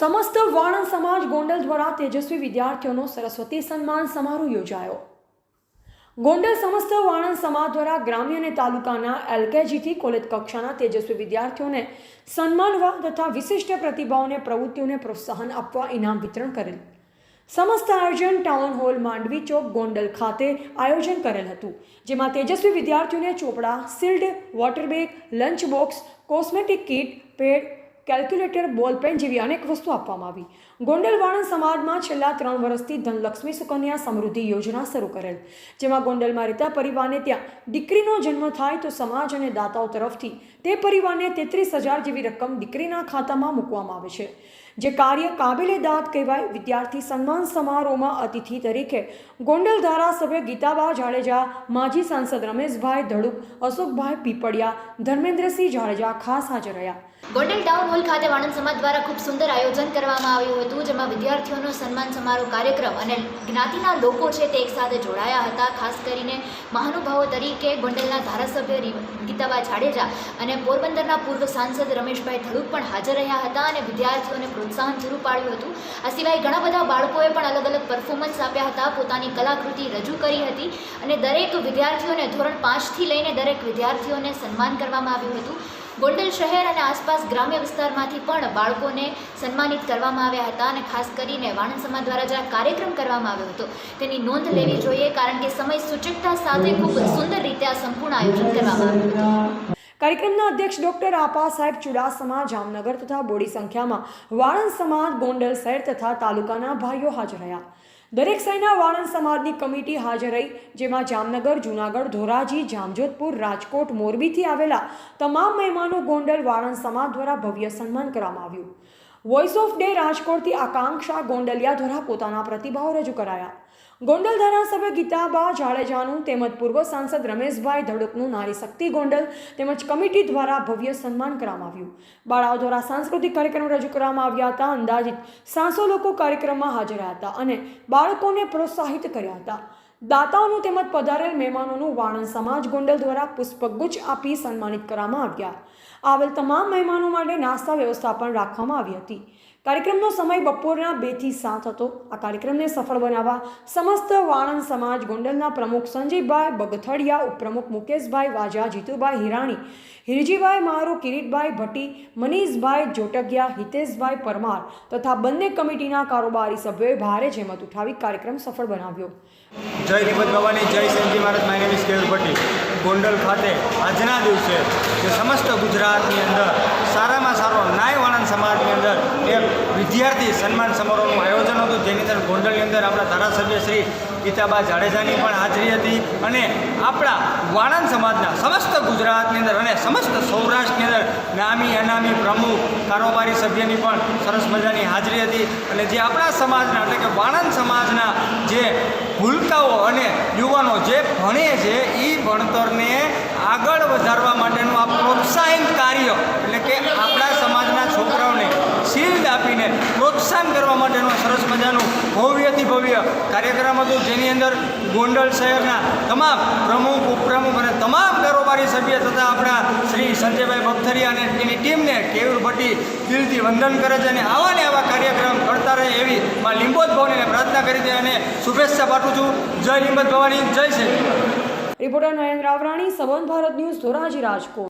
સમસ્ત વાણંદ સમાજ ગોંડલ દ્વારા તેજસ્વી વિદ્યાર્થીઓનો સરસ્વતી સન્માન સમારોહ યોજાયો. ગોંડલ સમસ્ત વાણંદ સમાજ દ્વારા ગ્રામ્ય અને તાલુકાના એલકેજીથી કોલેજ કક્ષાના તેજસ્વી વિદ્યાર્થીઓને સન્માનવા તથા વિશિષ્ટ પ્રતિભાઓને, પ્રવૃત્તિઓને પ્રોત્સાહન આપવા ઇનામ વિતરણ કરેલ. સમસ્ત આયોજન ટાઉન હોલ માંડવી ચોક ગોંડલ ખાતે આયોજન કરેલ હતું, જેમાં તેજસ્વી વિદ્યાર્થીઓને ચોપડા, shield, water bag, lunch box, cosmetic kit, pad calculator ball pen જેવી અનેક વસ્તુ આપવામાં આવી. ગોંડલ વાણંદ સમાજમાં છેલ્લા ત્રણ વર્ષથી ધનલક્ષ્મી સુકન્યા સમૃદ્ધિ યોજના શરૂ કરેલ. જેમાં ગોંડલમાં રહેતા પરિવારને ત્યાં દીકરીનો જન્મ થાય તો સમાજ અને દાતાઓ તરફથી તે પરિવારને તેત્રીસ હજાર જેવી રકમ દીકરીના ખાતામાં મૂકવામાં આવે છે. જે કાર્ય કાબિલે દાદ કહેવાય, વિદ્યાર્થી સન્માન સમારોહમાં અતિથિ તરીકે ગોંડલ ધારાસભ્ય ગીતાબા જાડેજા, માજી સાંસદ રમેશભાઈ ધડુક, અશોકભાઈ પીપળિયા, ધર્મેન્દ્રસિંહ જાડેજા ખાસ હાજર રહ્યા. ગોંડલ ટાઉન હોલ ખાતે વાણંદ સમાજ દ્વારા ખૂબ સુંદર આયોજન કરવામાં આવ્યું હતું. જેમાં વિદ્યાર્થીઓનો સન્માન સમારોહ કાર્યક્રમ અને જ્ઞાતિના લોકો છે તે એકસાથે જોડાયા હતા, ખાસ કરીને મહાનુભાવો તરીકે ગોંડલના ધારાસભ્ય ગીતાબા જાડેજા અને પોરબંદરના પૂર્વ સાંસદ રમેશભાઈ ધડુક પણ હાજર રહ્યા હતા અને વિદ્યાર્થીઓને પ્રોત્સાહન પૂરું પાડ્યું હતું. આ સિવાય ઘણા બધા બાળકોએ પણ અલગ અલગ પરફોર્મન્સ આપ્યા હતા, પોતાની કલાકૃતિ રજૂ કરી હતી અને દરેક વિદ્યાર્થીઓને ધોરણ પાંચથી લઈને દરેક વિદ્યાર્થીઓને સન્માન કરવામાં આવ્યું હતું. ગોંડલ શહેર અને આસપાસ ગ્રામ્ય વિસ્તારમાંથી પણ બાળકોને સન્માનિત કરવામાં આવ્યા હતા અને ખાસ કરીને વાણંદ સમાજ દ્વારા જે કાર્યક્રમ કરવામાં આવ્યો હતો, તેની નોંધ લેવી જોઈએ કારણ કે સમય સૂચકતા સાથે ખૂબ સુંદર રીતે આ સંપૂર્ણ આયોજન કરવામાં આવ્યું હતું. કાર્યક્રમના અધ્યક્ષ ડોક્ટર આપા સાહેબ ચુડાસમા, જામનગર તથા બોડી સંખ્યામાં વાણંદ સમાજ, ગોંડલ શહેર તથા તાલુકાના ભાઈઓ હાજર રહ્યા. દરેક શહેરના વાણંદ સમાજની કમિટી હાજર રહી, જેમાં જામનગર, જૂનાગઢ, ધોરાજી, જામજોધપુર, રાજકોટ, મોરબીથી આવેલા તમામ મહેમાનો ગોંડલ વાણંદ સમાજ દ્વારા ભવ્ય સન્માન કરવામાં આવ્યું. વોઇસ ઓફ ડે રાજકોટથી આકાંક્ષા ગોંડલિયા દ્વારા પોતાના પ્રતિભાવો રજૂ કરાયા. ગોંડલ ધારાસભ્ય ગીતાબા જાડેજાનું તેમજ પૂર્વ સાંસદ રમેશભાઈ ધડકનું નારી શક્તિ ગોંડલ તેમજ કમિટી દ્વારા ભવ્ય સન્માન કરવામાં આવ્યું. બાળાઓ દ્વારા સાંસ્કૃતિક કાર્યક્રમ રજૂ કરવામાં આવ્યા હતા, અંદાજિત સાતસો લોકો કાર્યક્રમમાં હાજર હતા અને બાળકોને પ્રોત્સાહિત કર્યા હતા. દાતાઓનું તેમજ પધારેલ મહેમાનોનું વાણંદ સમાજ ગોંડલ દ્વારા પુષ્પગુચ્છ આપી સન્માનિત કરવામાં આવ્યા. આવેલ તમામ મહેમાનો માટે નાસ્તા વ્યવસ્થા પણ રાખવામાં આવી હતી. કાર્યક્રમનો સમય બપોરના બેથી સાત હતો. આ કાર્યક્રમને સફળ બનાવવા સમસ્ત વાણંદ સમાજ ગોંડલના પ્રમુખ સંજયભાઈ બગથડિયા, ઉપપ્રમુખ મુકેશભાઈ વાજા, જીતુભાઈ હિરાણી, હિરજીભાઈ મારુ, કિરીટભાઈ ભટ્ટી, મનીષભાઈ જોટગિયા, હિતેશભાઈ પરમાર તથા બંને કમિટીના કારોબારી સભ્યોએ ભારે જહેમત ઉઠાવી કાર્યક્રમ સફળ બનાવ્યો. જય રીમત ભવાની, જય સંજી મહારાજ. My name Bhatti. ગોંડલ ખાતે આજના દિવસે સમસ્ત ગુજરાતની અંદર સારામાં સારો નાય સમાજની અંદર એક વિદ્યાર્થી સન્માન સમારોહનું આયોજન હતું. જેની અંદર ગોંડલની અંદર આપણા ધારાસભ્ય શ્રી ગીતાબા જાડેજાની પણ હાજરી હતી અને આપણા વાણંદ સમાજના સમસ્ત ગુજરાતની અંદર અને સમસ્ત સૌરાષ્ટ્રની અંદર નામી, અનામી, પ્રમુખ, કારોબારી સભ્યની પણ સરસ મજાની હાજરી હતી. અને જે આપણા સમાજના એટલે કે વાણંદ સમાજના જે ભૂલકાઓ અને યુવાનો જે ભણે છે એ ભણતરને આગળ વધારવા માટેનું આ પ્રોત્સાહન કાર્ય એટલે કે આપણા સમાજના છોકરાઓને શિલ્ડ આપીને પ્રોત્સાહન કરવા માટેનું સરસ મજાનું ભવ્યથી ભવ્ય કાર્યક્રમ હતું. જેની અંદર ગોંડલ શહેરના તમામ પ્રમુખ, ઉપપ્રમુખ અને તમામ કારોબારી સભ્ય તથા આપણા શ્રી સંજયભાઈ બગથરિયા અને તેની ટીમને કેયુર ભટ્ટી દિલથી વંદન કરે છે અને આવા ને આવા કાર્યક્રમ કરતા રહે એવી માં લીંબોદ ભવનીને પ્રાર્થના કરી છે અને શુભેચ્છા પાઠવું છું. જય લીંબોદ ભવાની, જય શ્રી રિપોર્ટર નયન રાવરાણી સંબંધ ભારત ન્યૂઝ ધોરાજી રાજકોટ.